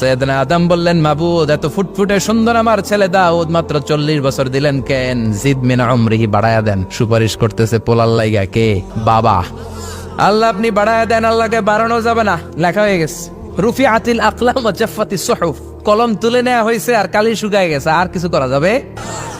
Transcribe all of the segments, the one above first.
সৈয়দনা আদম বললেন, মাবুদ, এত ফুটফুটে সুন্দর আমার ছেলে দাউদ, মাত্র চল্লিশ বছর দিলেন কেন? জিদ মিনা অমরিহি বাড়ায়া দেন। সুপারিশ করতেছে পোলার লাইগা কে? বাবা। আল্লাহ আপনি বাড়ায়া দেন, আল্লাহকে বাড়ানো যাবে না। লেখা হয়ে গেছে। রুফি আতিল আকলাম কলম তুলে নেওয়া হয়েছে আর কালি শুকায় গেছে। আর কিছু করা যাবে?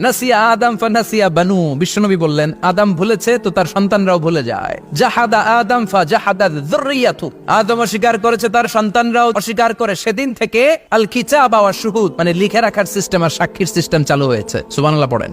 নাসিয়া আদম ফানাসিয়া বানু। বিশ্বনবী বললেন, আদাম ভুলেছে তো তার সন্তানরাও ভুলে যায়। জাহাদা আদাম ফা জাহাদা যুররিয়াতু। আদম অস্বীকার করেছে তার সন্তানরাও অস্বীকার করে। সেদিন থেকে আল কিতাব ওয়া শুহুদ মানে লিখে রাখার সিস্টেম আর সাক্ষীর সিস্টেম চালু হয়েছে। সুবহানাল্লাহ, পড়েন।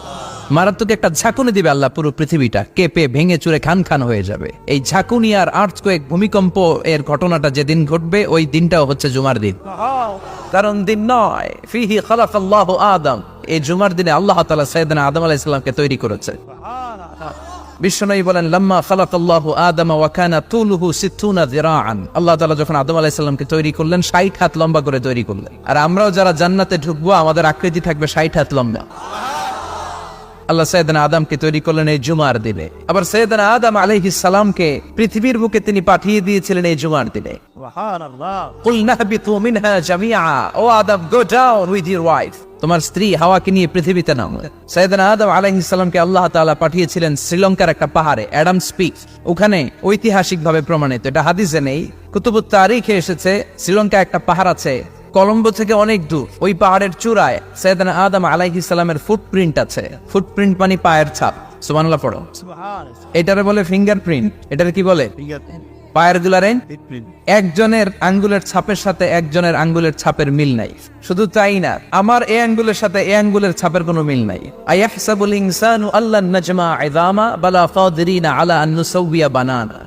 মারাত্মক একটা ঝাঁকুনি দিবে আল্লাহ পুরো পৃথিবীটা। কেঁপে, ভেঙে চুরে খান খান হয়ে যাবে। এই ঝাঁকুনি আর আর্থকোয়েক ভূমিকম্প এর ঘটনাটা যেদিন ঘটবে, ওই দিনটাও হচ্ছে জুমার দিন। কারণ দিন নয়, ফিহি খালাক আল্লাহ আদম। এই জুমার দিনে আল্লাহ তাআলা সাইয়েদনা আদম আলাইহিস সালামকে তৈরি করেছে। বিশ্বনবী বলেন, লাম্মা খালাক আল্লাহ আদম ওয়া কানা তুলুহু সিত্তুনা যিরাআন। আল্লাহ তাআলা যখন আদম আলাইহিস সালামকে তৈরি করলেন 60 হাত লম্বা করে তৈরি করলেন। আর আমরাও যারা জান্নাতে ঢুকবো, আমাদের আকৃতি থাকবে 60 হাত লম্বা। আল্লাহ সৈয়দনা আদমকে তৈরি করলেন এই জুমার দিনে। আবার সৈয়দনা আদম আলাইহিস সালামকে পৃথিবীর বুকে তিনি পাঠিয়ে দিয়েছিলেন এই জুমার দিনে। কুল নাহবিতু মিনহা জামিআ। O Adam go down with your wife তোমার স্ত্রী হাওয়াকে নিয়ে পৃথিবীতে নামো। সৈয়দনা আদম আলাইহিস সালামকে আল্লাহ তাআলা পাঠিয়েছিলেন শ্রীলঙ্কার একটা পাহাড়ে অ্যাডাম স্পিক ওখানে ঐতিহাসিকভাবে প্রমাণিত এটা হাদিসে নেই। কুতুবুত তারিখে এসেছে শ্রীলঙ্কা একটা পাহাড় আছে কলম্বো থেকে অনেক দূর ওই পাহাড়ের চূড়ায় সৈয়দনা আদম আলাইহিস সালামের ফুটপ্রিন্ট আছে। ফুটপ্রিন্ট মানে পায়ের ছাপ। সুবহানাল্লাহ পড়ো। এটারে বলে ফিঙ্গারপ্রিন্ট এটারে কি বলে? পায়ের একজনের আঙ্গুলের ছাপের সাথে একজনের আঙ্গুলের ছাপের মিল নাই। শুধু তাই না আমার এই আঙ্গুলের সাথে এই আঙ্গুলের ছাপের কোনো মিল নাই। আয়াহসাবুল ইনসানু আল্লাহ নাজমা ইযামা বালা আলা আন নুসাউবিয়া বানানা।